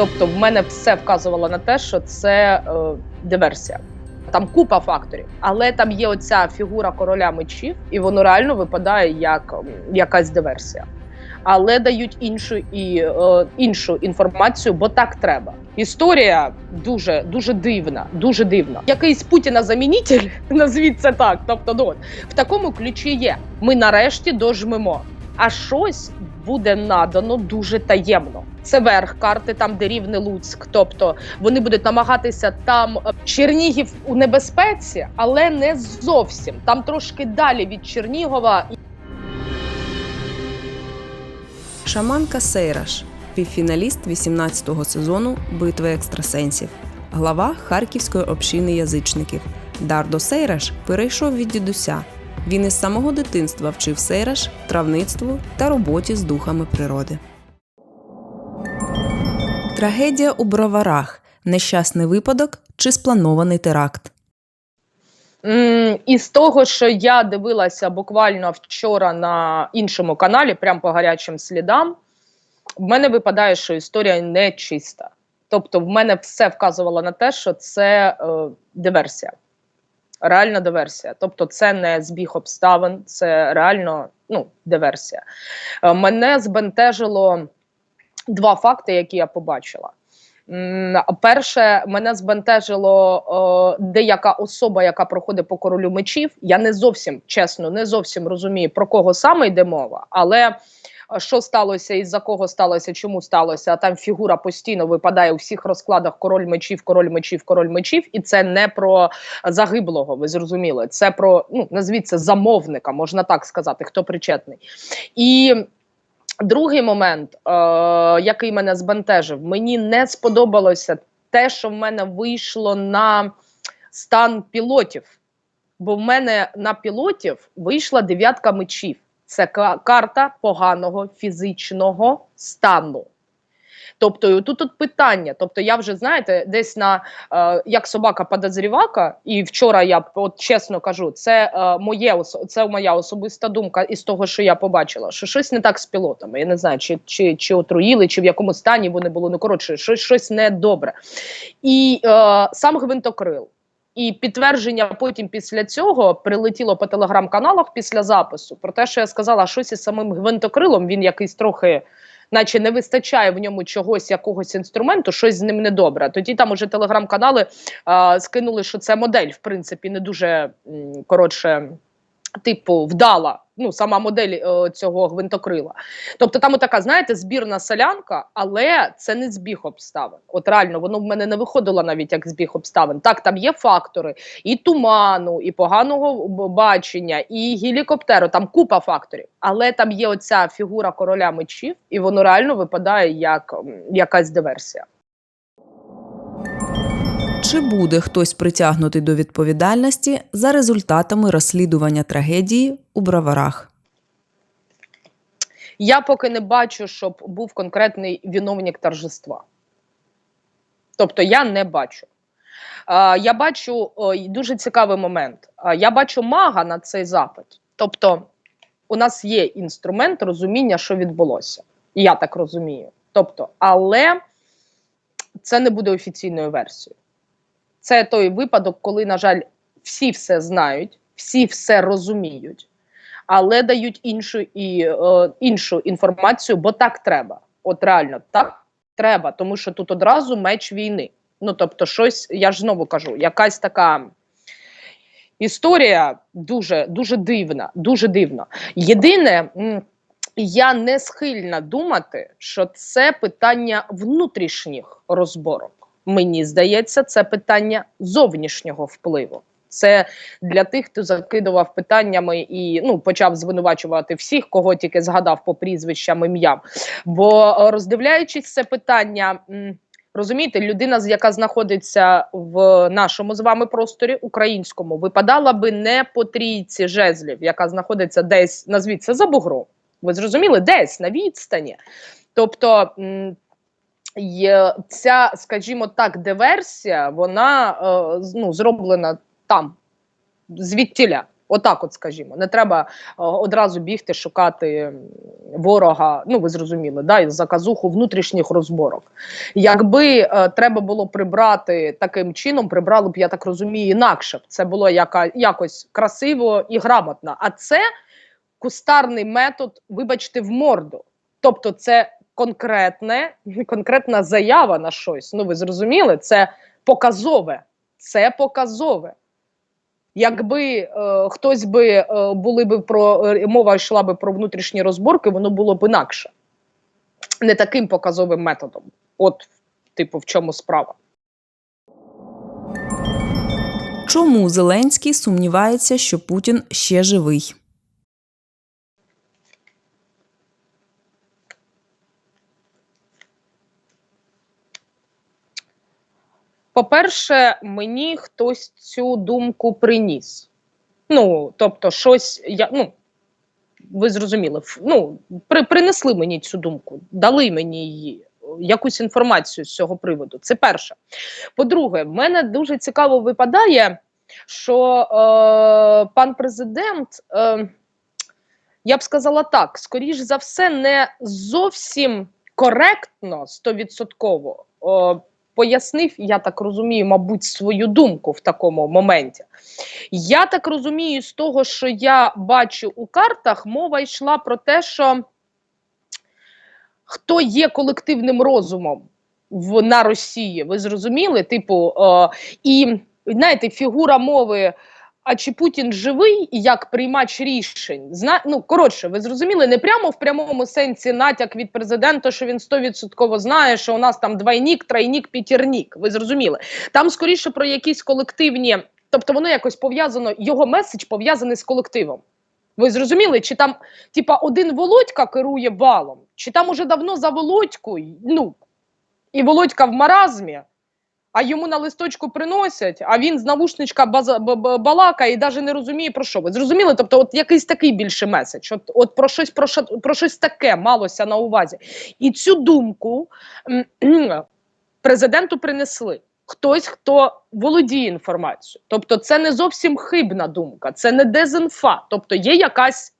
Тобто, в мене все вказувало на те, що це е, диверсія. Там купа факторів, але там є оця фігура короля мечів, і воно реально випадає як якась диверсія. Але дають іншу і е, іншу інформацію, бо так треба. Історія дуже дуже дивна, дуже дивна. Якийсь Путіна замінитель, назвіть це так. Тобто, ну, в такому ключі є. Ми нарешті дожмемо. А щось буде надано дуже таємно. Це верх карти, там де рівне Луцьк. Тобто вони будуть намагатися там е, Чернігів у небезпеці, але не зовсім. Там трошки далі від Чернігова. Шаманка Сейраш, півфіналіст 18-го сезону Битви екстрасенсів, глава Харківської общини язичників. Дардо Сейраш перейшов від дідуся. Він із самого дитинства вчив Сейраш, травництву та роботі з духами природи. Трагедія у броварах. Нещасний випадок чи спланований теракт. І з того, що я дивилася буквально вчора на іншому каналі, прямо по гарячим слідам, в мене випадає, що історія не чиста. Тобто, в мене все вказувало на те, що це е, диверсія. Реальна диверсія. Тобто, це не збіг обставин, це реально ну, диверсія. Е, мене збентежило два факти, які я побачила. Перше, мене збентежило е, деяка особа, яка проходить по королю мечів. Я не зовсім чесно, не зовсім розумію, про кого саме йде мова, але що сталося, із за кого сталося, чому сталося, а там фігура постійно випадає у всіх розкладах король мечів, король мечів, король мечів, і це не про загиблого. Ви зрозуміли, це про ну назвіть це замовника, можна так сказати, хто причетний. І Другий момент, е, який мене збентежив, мені не сподобалося те, що в мене вийшло на стан пілотів. Бо в мене на пілотів вийшла дев'ятка мечів. Це карта поганого фізичного стану. Тобто, тут тут питання. Тобто, я вже знаєте, десь на е, як собака подозрівака, і вчора я от чесно кажу, це е, моє це моя особиста думка із того, що я побачила, що щось не так з пілотами. Я не знаю, чи, чи, чи отруїли, чи в якому стані вони були. Ну коротше, щось, щось недобре. І е, сам гвинтокрил. І підтвердження потім після цього прилетіло по телеграм-каналах після запису про те, що я сказала, щось із самим гвинтокрилом він якийсь трохи наче не вистачає в ньому чогось, якогось інструменту, щось з ним недобре. Тоді там уже телеграм-канали а, скинули, що це модель, в принципі, не дуже коротше. Типу, вдала ну сама модель е, цього гвинтокрила. Тобто там така, знаєте, збірна солянка, але це не збіг обставин. От реально, воно в мене не виходило навіть як збіг обставин. Так, там є фактори і туману, і поганого бачення, і гелікоптеру. Там купа факторів. Але там є оця фігура короля мечів, і воно реально випадає як якась диверсія. Чи буде хтось притягнутий до відповідальності за результатами розслідування трагедії у броварах? Я поки не бачу, щоб був конкретний виновник торжества. Тобто я не бачу. Я бачу дуже цікавий момент. Я бачу мага на цей запит. Тобто, у нас є інструмент розуміння, що відбулося. Я так розумію. Тобто, але це не буде офіційною версією. Це той випадок, коли, на жаль, всі все знають, всі все розуміють, але дають іншу і е, іншу інформацію, бо так треба. От реально так треба, тому що тут одразу меч війни. Ну тобто, щось, я ж знову кажу, якась така. Історія дуже дуже дивна, дуже дивна. Єдине, я не схильна думати, що це питання внутрішніх розборок. Мені здається, це питання зовнішнього впливу. Це для тих, хто закидував питаннями і ну почав звинувачувати всіх, кого тільки згадав по прізвищам ім'ям. Бо е, роздивляючись це питання, розумієте, людина, яка знаходиться в нашому з вами просторі українському, випадала би не по трійці жезлів, яка знаходиться десь, назвіть це за бугром. Ви зрозуміли, десь на відстані. Тобто. Є ця, скажімо так, диверсія, вона е, ну, зроблена там, звідтіля. Отак, от скажімо, не треба е, одразу бігти шукати ворога. Ну ви зрозуміли, да, заказуху внутрішніх розборок. Якби е, треба було прибрати таким чином, прибрали б, я так розумію, інакше б це було яка, якось красиво і грамотно. А це кустарний метод, вибачте, в морду. Тобто, це конкретне, конкретна заява на щось. Ну ви зрозуміли, це показове. Це показове. Якби е, хтось би е, були би про е, мова йшла би про внутрішні розборки, воно було б інакше, не таким показовим методом. От, типу, в чому справа. Чому Зеленський сумнівається, що Путін ще живий? По-перше, мені хтось цю думку приніс. Ну, тобто, щось я ну. Ви зрозуміли, ну при, принесли мені цю думку, дали мені її, якусь інформацію з цього приводу. Це перше. По-друге, в мене дуже цікаво випадає, що е, пан президент, е, я б сказала так, скоріш за все, не зовсім коректно, стовідсотково е, пояснив, я так розумію, мабуть, свою думку в такому моменті. Я так розумію, з того, що я бачу у картах, мова йшла про те, що хто є колективним розумом в, на Росії, ви зрозуміли? Типу, е, і знаєте, фігура мови. А чи Путін живий як приймач рішень? Зна... Ну, коротше, ви зрозуміли, не прямо в прямому сенсі натяк від президента, що він стовідсотково знає, що у нас там двойнік, тройнік, п'ятірнік. Ви зрозуміли? Там скоріше про якісь колективні, тобто воно якось пов'язано, його меседж пов'язаний з колективом. Ви зрозуміли, чи там, типа, один Володька керує балом, чи там уже давно за Володькою, ну, і Володька в маразмі, а йому на листочку приносять, а він з навушничка балакає і навіть не розуміє про що. Ви зрозуміли? Тобто, от якийсь такий більше меседж. От, от про щось про, про щось таке малося на увазі. І цю думку президенту принесли. Хтось, хто володіє інформацією. Тобто, це не зовсім хибна думка, це не дезінфа. Тобто, є якась,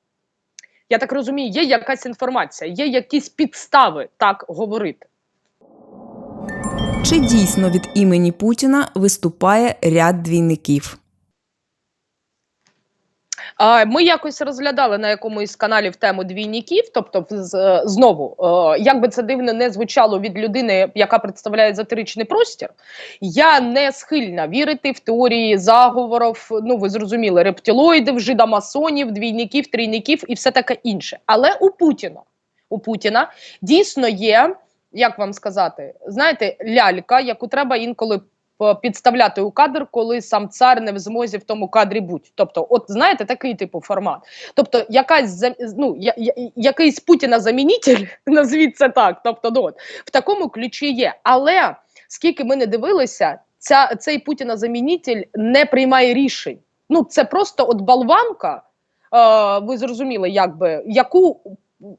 я так розумію, є якась інформація, є якісь підстави так говорити. Чи дійсно від імені Путіна виступає ряд двійників? Ми якось розглядали на якомусь каналі в тему двійників. Тобто, знову, е, як би це дивно не звучало від людини, яка представляє езотеричний простір, я не схильна вірити в теорії заговорів. Ну, ви зрозуміли, рептилоїдів, жидомасонів, двійників, трійників і все таке інше. Але у Путіна, у Путіна дійсно є, як вам сказати, знаєте, лялька, яку треба інколи підставляти у кадр, коли сам цар не в змозі в тому кадрі бути. Тобто, от знаєте, такий типу формат. Тобто, якась ну, я, я, якийсь Путіна замінитель, назвіть це так. Тобто, ну, от, в такому ключі є. Але скільки ми не дивилися, ця, цей Путіна замінитель не приймає рішень. Ну, це просто от болванка. Е, ви зрозуміли, якби яку.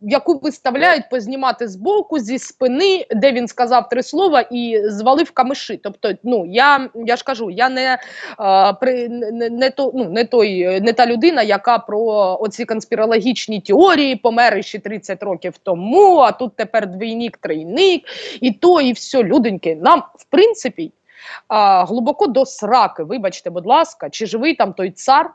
Яку виставляють познімати з боку, зі спини, де він сказав три слова і звалив камиші. Тобто, ну я, я ж кажу, я не, е, при, не, не, то, ну, не, той, не та людина, яка про оці конспірологічні теорії помер ще 30 років тому, а тут тепер двійник, трійник, і то, і все, люденьки. Нам, в принципі, а, глибоко до сраки, вибачте, будь ласка, чи живий там той цар,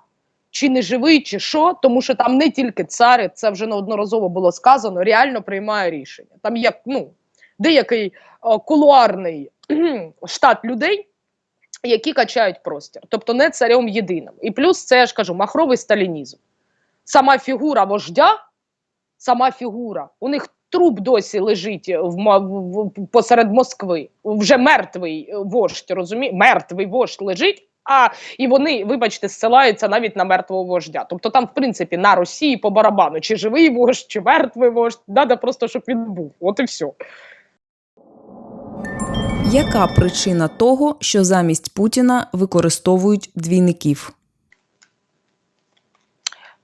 чи не живий, чи що, тому що там не тільки цари, це вже неодноразово було сказано, реально приймає рішення. Там є ну, деякий о, кулуарний штат людей, які качають простір, тобто не царем єдиним. І плюс це я ж кажу, махровий сталінізм. Сама фігура вождя, сама фігура, у них труп досі лежить в, в, в- посеред Москви. Вже мертвий е, вождь, розуміє? Мертвий вождь лежить. А і вони, вибачте, зсилаються навіть на мертвого вождя. Тобто там, в принципі, на Росії по барабану, чи живий вождь, чи мертвий вождь, треба просто, щоб він був. От і все. Яка причина того, що замість Путіна використовують двійників?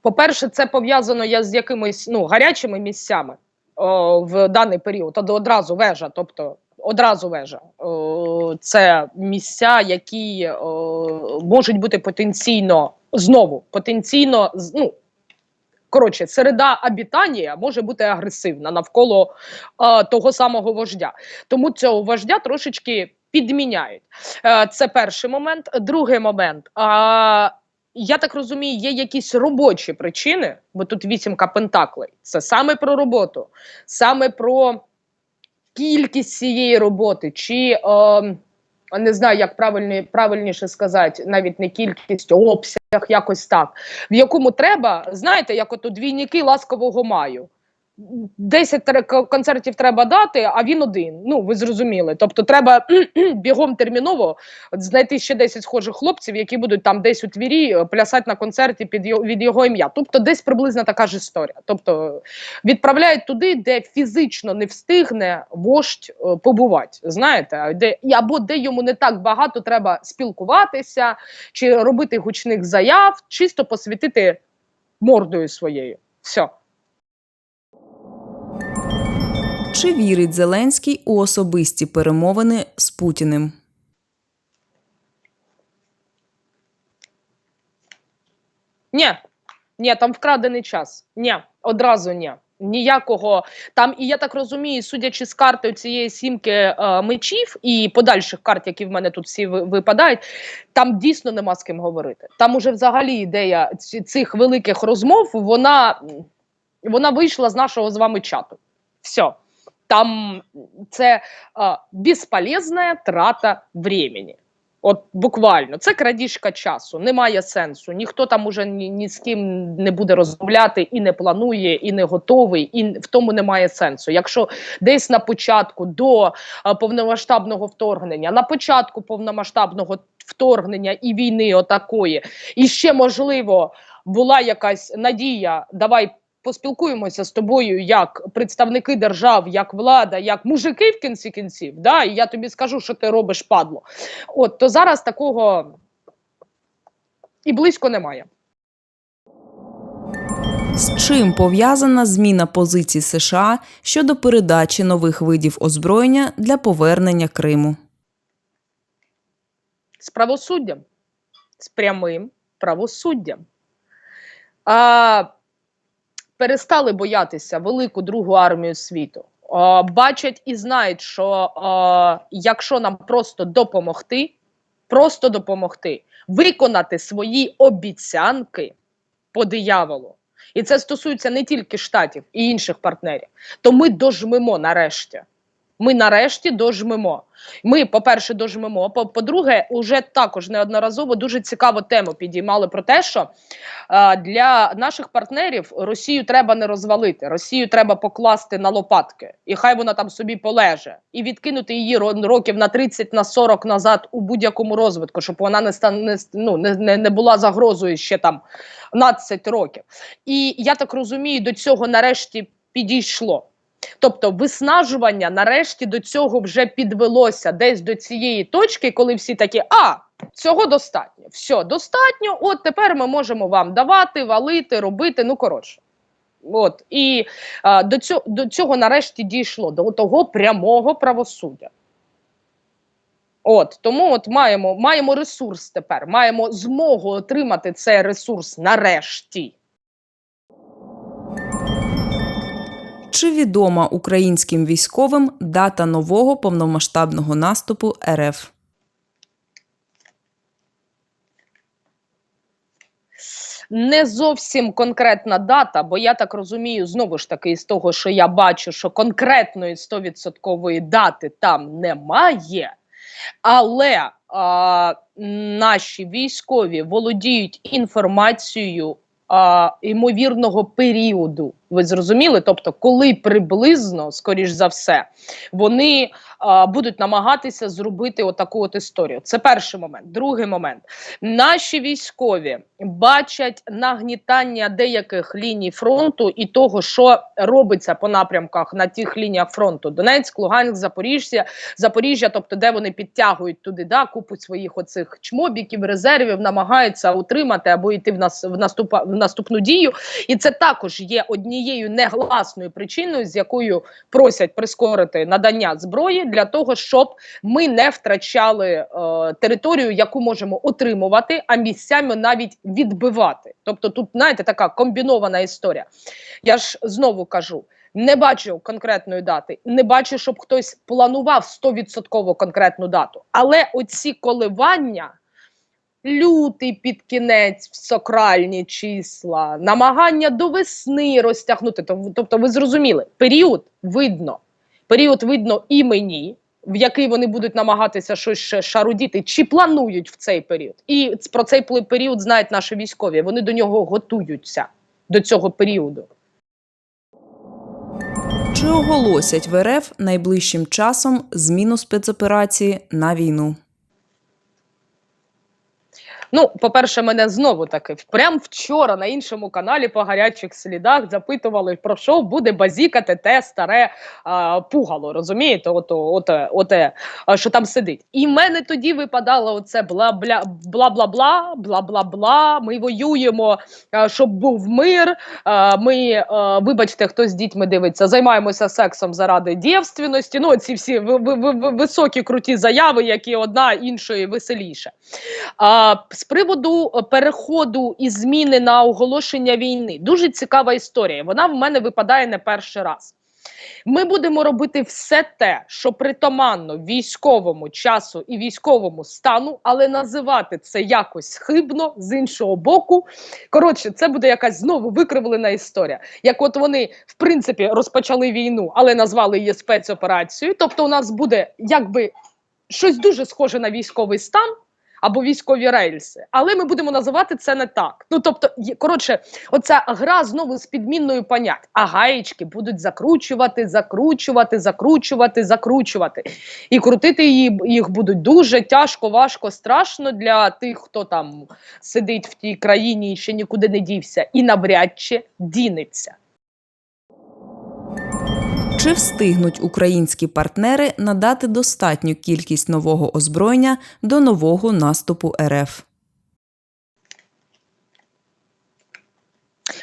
По-перше, це пов'язано я з якимись ну, гарячими місцями о, в даний період. Од- Одразу вежа, тобто одразу вежа. О, це місця, які о, можуть бути потенційно знову потенційно ну, коротше, середа обітання може бути агресивна навколо е, того самого вождя. Тому цього вождя трошечки підміняють. Е, це перший момент. Другий момент. А, я так розумію, є якісь робочі причини, бо тут вісімка пентаклей. Це саме про роботу, саме про кількість цієї роботи, чи е, не знаю, як правильні, правильніше сказати, навіть не кількість, обсяг, якось так, в якому треба, знаєте, як от у двійники ласкового маю. 10 концертів треба дати, а він один. Ну, ви зрозуміли. Тобто, треба бігом терміново знайти ще 10 схожих хлопців, які будуть там десь у твірі е, плясати на концерті під його, від його ім'я. Тобто, десь приблизно така ж історія. Тобто відправляють туди, де фізично не встигне вождь е, побувати. Знаєте, де або де йому не так багато треба спілкуватися, чи робити гучних заяв, чисто посвятити мордою своєю. Все. Чи вірить Зеленський у особисті перемовини з Путіним? Ні, ні, там вкрадений час. Ні, одразу ні. Ніякого там, і я так розумію, судячи з карти цієї сімки е, мечів і подальших карт, які в мене тут всі випадають, там дійсно нема з ким говорити. Там уже взагалі ідея цих великих розмов, вона, вона вийшла з нашого з вами чату. Все. Там це е, безполезна трата времени. От буквально, це крадіжка часу, немає сенсу. Ніхто там уже ні, ні з ким не буде розмовляти і не планує, і не готовий, і в тому немає сенсу. Якщо десь на початку до а, повномасштабного вторгнення, на початку повномасштабного вторгнення і війни отакої, і ще можливо була якась надія, давай. Поспілкуємося з тобою як представники держав, як влада, як мужики в кінці кінців. Да? І я тобі скажу, що ти робиш падло. От то зараз такого і близько немає. З чим пов'язана зміна позицій США щодо передачі нових видів озброєння для повернення Криму? З правосуддям, з прямим правосуддям. А, перестали боятися велику другу армію світу. Бачать і знають, що а, якщо нам просто допомогти, просто допомогти, виконати свої обіцянки по дияволу. І це стосується не тільки штатів і інших партнерів, то ми дожмемо нарешті. Ми нарешті дожмемо. Ми, по-перше, дожмемо. По- По-друге, уже також неодноразово дуже цікаву тему підіймали про те, що е, для наших партнерів Росію треба не розвалити, Росію треба покласти на лопатки, і хай вона там собі полеже, і відкинути її років на 30 на 40 назад у будь-якому розвитку, щоб вона не стан не, ну, не, не була загрозою ще там 15 років. І я так розумію, до цього нарешті підійшло. Тобто виснажування нарешті до цього вже підвелося десь до цієї точки, коли всі такі, а цього достатньо. Все, достатньо. От тепер ми можемо вам давати, валити, робити. Ну коротше. От і а, до цього до цього нарешті дійшло до того прямого правосуддя. От тому от маємо, маємо ресурс тепер, маємо змогу отримати цей ресурс нарешті. Чи відома українським військовим дата нового повномасштабного наступу РФ? не зовсім конкретна дата, бо я так розумію, знову ж таки, з того, що я бачу, що конкретної 100% дати там немає. Але а, наші військові володіють інформацією а, ймовірного періоду. Ви зрозуміли? Тобто, коли приблизно, скоріш за все, вони а, будуть намагатися зробити отаку от історію. Це перший момент. Другий момент. Наші військові бачать нагнітання деяких ліній фронту і того, що робиться по напрямках на тих лініях фронту: Донецьк, Луганськ, Запоріжжя, Запоріжжя, тобто де вони підтягують туди, да, купу своїх оцих чмобіків, резервів, намагаються утримати або йти в нас в наступну дію. І це також є однією однією негласною причиною, з якою просять прискорити надання зброї для того, щоб ми не втрачали е, територію, яку можемо отримувати, а місцями навіть відбивати. Тобто, тут знаєте, така комбінована історія. Я ж знову кажу. Не бачу конкретної дати, не бачу, щоб хтось планував 100% конкретну дату. Але оці коливання, лютий під кінець в сакральні числа, намагання до весни розтягнути. Тобто, ви зрозуміли, період видно. Період видно і мені, в який вони будуть намагатися щось шарудіти, чи планують в цей період. І про цей період знають наші військові. Вони до нього готуються до цього періоду. Чи оголосять в РФ найближчим часом зміну спецоперації на війну? Ну, по-перше, мене знову таки прям вчора на іншому каналі по гарячих слідах запитували, про що буде базікати те старе а, пугало. Розумієте, ото, оте, оте, а, що там сидить. І в мене тоді випадало оце бла-бла, бла-бла-бла, бла-бла-бла. Ми воюємо, щоб був мир. Ми, вибачте, хто з дітьми дивиться, займаємося сексом заради дівственності. Ну, ці всі ви- ви- ви- високі круті заяви, які одна іншої веселіше. А, з приводу е, переходу і зміни на оголошення війни дуже цікава історія. Вона в мене випадає не перший раз. Ми будемо робити все те, що притаманно військовому часу і військовому стану, але називати це якось хибно з іншого боку. Коротше, це буде якась знову викривлена історія. Як от вони в принципі розпочали війну, але назвали її спецоперацією. Тобто, у нас буде якби щось дуже схоже на військовий стан або військові рельси, але ми будемо називати це не так. Ну тобто, коротше, оця гра знову з підмінною понять. А гаєчки будуть закручувати, закручувати, закручувати, закручувати. І крутити її їх будуть дуже тяжко, важко, страшно для тих, хто там сидить в тій країні і ще нікуди не дівся, і навряд чи дінеться. Чи встигнуть українські партнери надати достатню кількість нового озброєння до нового наступу РФ?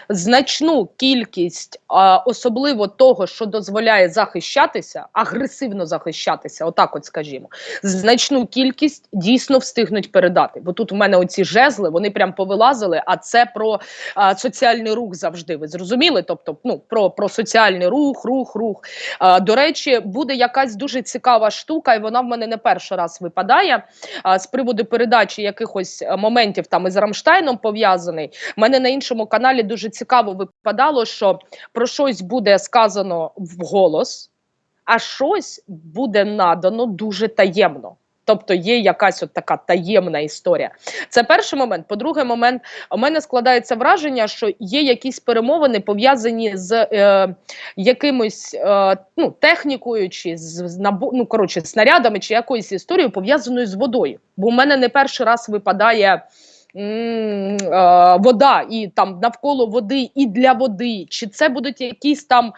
Значну кількість, а, особливо того, що дозволяє захищатися, агресивно захищатися, отак, от скажімо, значну кількість дійсно встигнуть передати. Бо тут у мене оці жезли, вони прям повилазили. А це про а, соціальний рух завжди. Ви зрозуміли? Тобто, ну про, про соціальний рух, рух, рух. А, до речі, буде якась дуже цікава штука, і вона в мене не перший раз випадає. А, з приводу передачі якихось моментів там із Рамштайном пов'язаний. У мене на іншому каналі дуже цікаво випадало, що про щось буде сказано вголос, а щось буде надано дуже таємно. Тобто є якась от така таємна історія. Це перший момент. По-друге, момент у мене складається враження, що є якісь перемовини пов'язані з е, якимось е, ну, технікою, чи з, набу, ну, коротше, снарядами, чи якоюсь історією пов'язаною з водою. Бо у мене не перший раз випадає вода, і там навколо води, і для води. Чи це будуть якісь там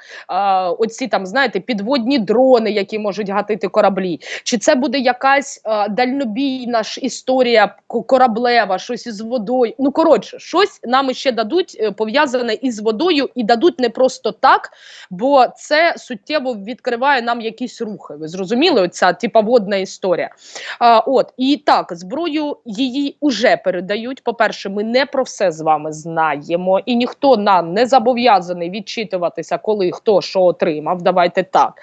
оці там, знаєте, підводні дрони, які можуть гатити кораблі? Чи це буде якась дальнобійна ж історія кораблева, щось із водою? Ну коротше, щось нам ще дадуть е, пов'язане із водою, і дадуть не просто так, бо це суттєво відкриває нам якісь рухи. Ви зрозуміли? Оця типа водна історія. От і так, зброю її уже передають. По-перше, ми не про все з вами знаємо, і ніхто нам не зобов'язаний відчитуватися, коли хто що отримав. Давайте так.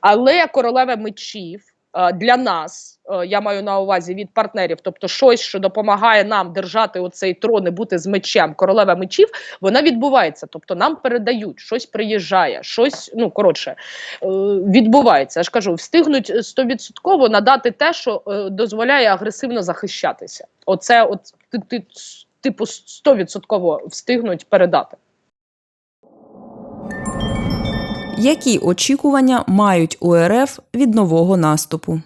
Але королева мечів для нас, е, я маю на увазі від партнерів, тобто щось, що допомагає нам держати оцей трон і бути з мечем, королева мечів, вона відбувається. Тобто нам передають, щось приїжджає, щось, ну коротше, е, відбувається. Я ж кажу, встигнуть стовідсотково надати те, що е, дозволяє агресивно захищатися. Оце, от ти, ти типу, стовідсотково встигнуть передати. Які очікування мають у РФ від нового наступу?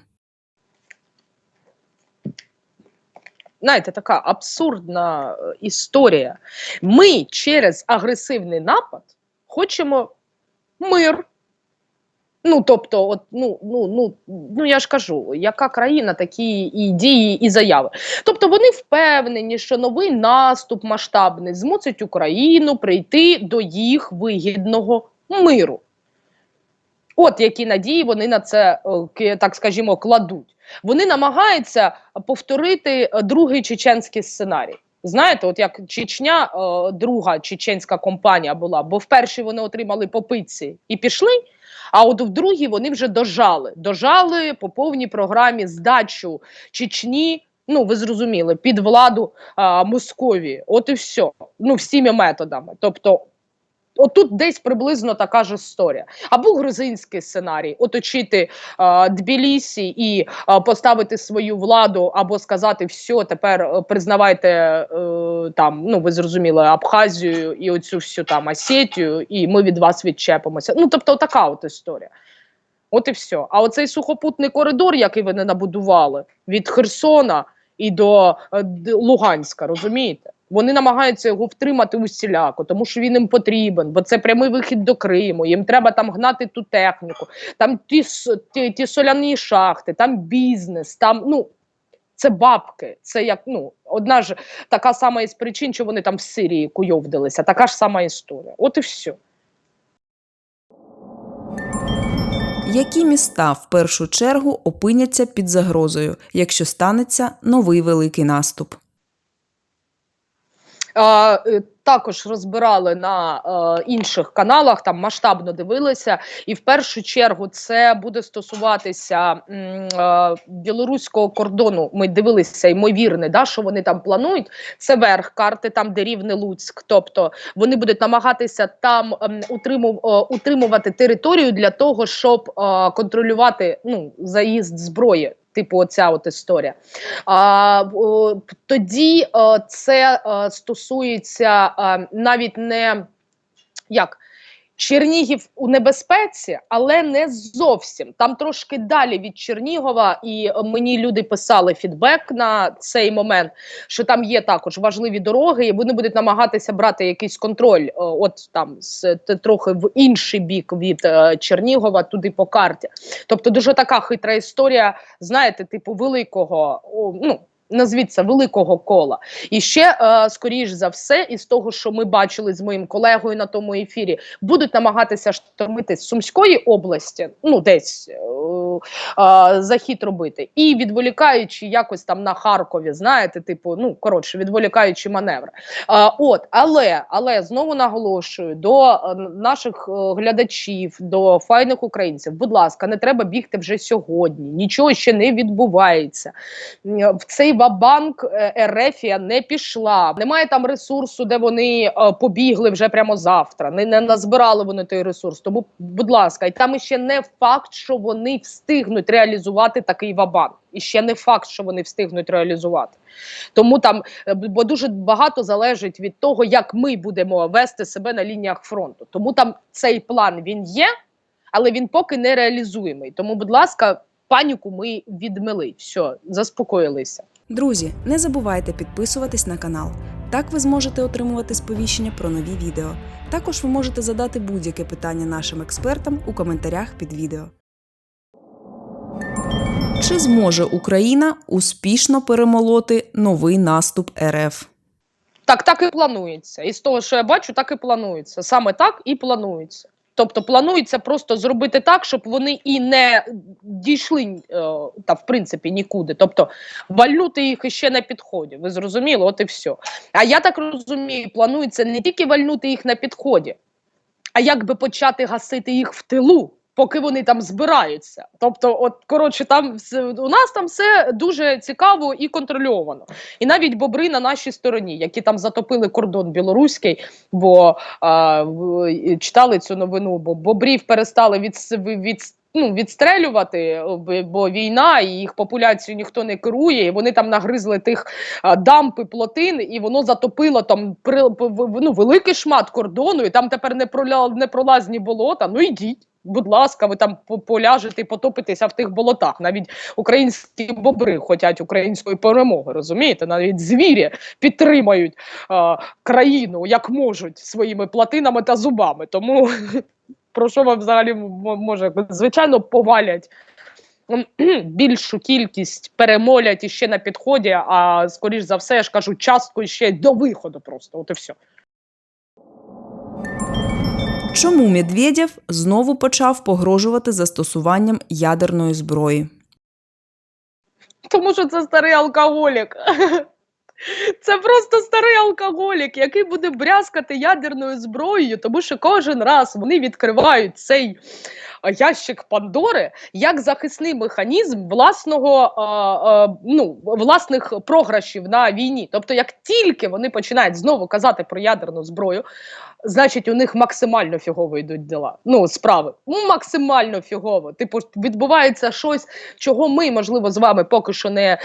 знаєте, така абсурдна е, історія. Ми через агресивний напад хочемо мир. Ну, тобто, от, ну, ну, ну, ну я ж кажу, яка країна, такі і дії, і заяви. Тобто вони впевнені, що новий наступ масштабний змусить Україну прийти до їх вигідного миру. От які надії вони на це, е, так скажімо, кладуть. Вони намагаються повторити е, другий чеченський сценарій. Знаєте, от як Чечня, е, друга чеченська компанія була, бо в першій вони отримали по пиці і пішли. А от в другій вони вже дожали. Дожали по повній програмі здачу Чечні. Ну, ви зрозуміли, під владу а, Московії. От і все. Ну, всіми методами. Тобто, отут десь приблизно така ж історія. Або грузинський сценарій: оточити а, Тбілісі і а, поставити свою владу, або сказати, все, тепер е, признавайте е, там, ну ви зрозуміли, Абхазію і оцю всю там Осетію, і ми від вас відчепимося. Ну, тобто, така от історія. От і все. А оцей сухопутний коридор, який вони набудували від Херсона і до е, Луганська, розумієте? Вони намагаються його втримати усіляко, тому що він їм потрібен, бо це прямий вихід до Криму. Їм треба там гнати ту техніку, там ті, ті, ті соляні шахти, там бізнес, там ну. Це бабки, це як ну одна ж така сама із причин, що вони там в Сирії куйовдилися, така ж сама історія. От і все. Які міста в першу чергу опиняться під загрозою, якщо станеться новий великий наступ? Е, також розбирали на е, інших каналах, там масштабно дивилися, і в першу чергу це буде стосуватися е, білоруського кордону. Ми дивилися, ймовірне, да, що вони там планують. Це верх карти, там де рівне Луцьк. Тобто вони будуть намагатися там ем, утриму, е, утримувати територію для того, щоб е, контролювати ну, заїзд зброї. Типу, оця от історія. А, тоді е, це е, стосується е, навіть не як. Чернігів у небезпеці, але не зовсім. Там трошки далі від Чернігова, і мені люди писали фідбек на цей момент, що там є також важливі дороги, і вони будуть намагатися брати якийсь контроль, е, от там з трохи в інший бік від е, Чернігова, туди по карті. Тобто, дуже така хитра історія, знаєте, типу великого, ну. Назвіть це великого кола, і ще е, скоріш за все, із того, що ми бачили з моїм колегою на тому ефірі, будуть намагатися штормити з Сумської області, ну десь е, е, захід робити, і відволікаючи якось там на Харкові, знаєте, типу, ну коротше, відволікаючи маневри. От, але але знову наголошую до наших глядачів, до файних українців. Будь ласка, не треба бігти вже сьогодні. Нічого ще не відбувається. В цей вабанк е, Ерефія не пішла. Немає там ресурсу, де вони е, побігли вже прямо завтра. Не, не назбирали вони той ресурс. Тому, будь ласка, і там ще не факт, що вони встигнуть реалізувати такий вабанк. І ще не факт, що вони встигнуть реалізувати. Тому там, е, бо дуже багато залежить від того, як ми будемо вести себе на лініях фронту. Тому там цей план він є, але він поки не реалізуємий. Тому, будь ласка, паніку ми відмели. Все, заспокоїлися. Друзі, не забувайте підписуватись на канал. Так ви зможете отримувати сповіщення про нові відео. Також ви можете задати будь-яке питання нашим експертам у коментарях під відео. Чи зможе Україна успішно перемолоти новий наступ РФ? Так, так і планується. І з того, що я бачу, так і планується. Саме так і планується. Тобто планується просто зробити так, щоб вони і не дійшли е, та в принципі нікуди. Тобто вальнути їх іще на підході. Ви зрозуміли? От і все. А я так розумію, планується не тільки вальнути їх на підході, а як би почати гасити їх в тилу. Поки вони там збираються, тобто, от коротше, там у нас там все дуже цікаво і контрольовано. І навіть бобри на нашій стороні, які там затопили кордон білоруський, бо а, читали цю новину, бо бобрів перестали від, від, ну, відстрелювати, бо- війна, і їх популяцію ніхто не керує. І вони там нагризли тих дамп і плотин, і воно затопило там при, ну, великий шмат кордону, і там тепер непролазні болота. Ну йдіть. Будь ласка, ви там поляжете і потопитеся в тих болотах. Навіть українські бобри хочуть української перемоги. Розумієте? Навіть звірі підтримають а, країну як можуть своїми платинами та зубами. Тому про що вам взагалі може? Звичайно, повалять більшу кількість перемолять іще на підході, а скоріш за все, я ж кажу, частку ще до виходу просто. От і все. Чому Медведєв знову почав погрожувати застосуванням ядерної зброї? Тому що це старий алкоголік. Це просто старий алкоголік, який буде брязкати ядерною зброєю, тому що кожен раз вони відкривають цей ящик Пандори як захисний механізм власного а, а, ну, власних програшів на війні. Тобто, як тільки вони починають знову казати про ядерну зброю, значить у них максимально фігово йдуть діла. Ну, справи. Максимально фігово. Типу, відбувається щось, чого ми, можливо, з вами поки що не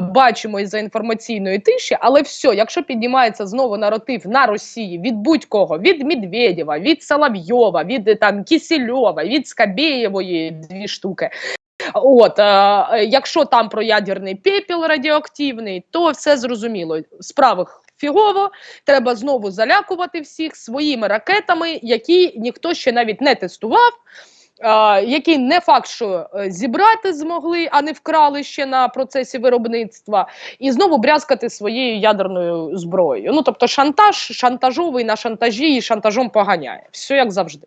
бачимо із-за інформаційної тиші, але все, якщо піднімається знову наратив на Росії від будь-кого, від Медведєва, від Соловйова, від е, там Кісельова, від Скабєєвої дві штуки. От, е, якщо там про ядерний пепел радіоактивний, то все зрозуміло. Справи фігово, треба знову залякувати всіх своїми ракетами, які ніхто ще навіть не тестував. е, Які не факт, що е, зібрати змогли, а не вкрали ще на процесі виробництва, і знову брязкати своєю ядерною зброєю. Ну тобто, шантаж, шантажовий на шантажі і шантажом поганяє. Все як завжди.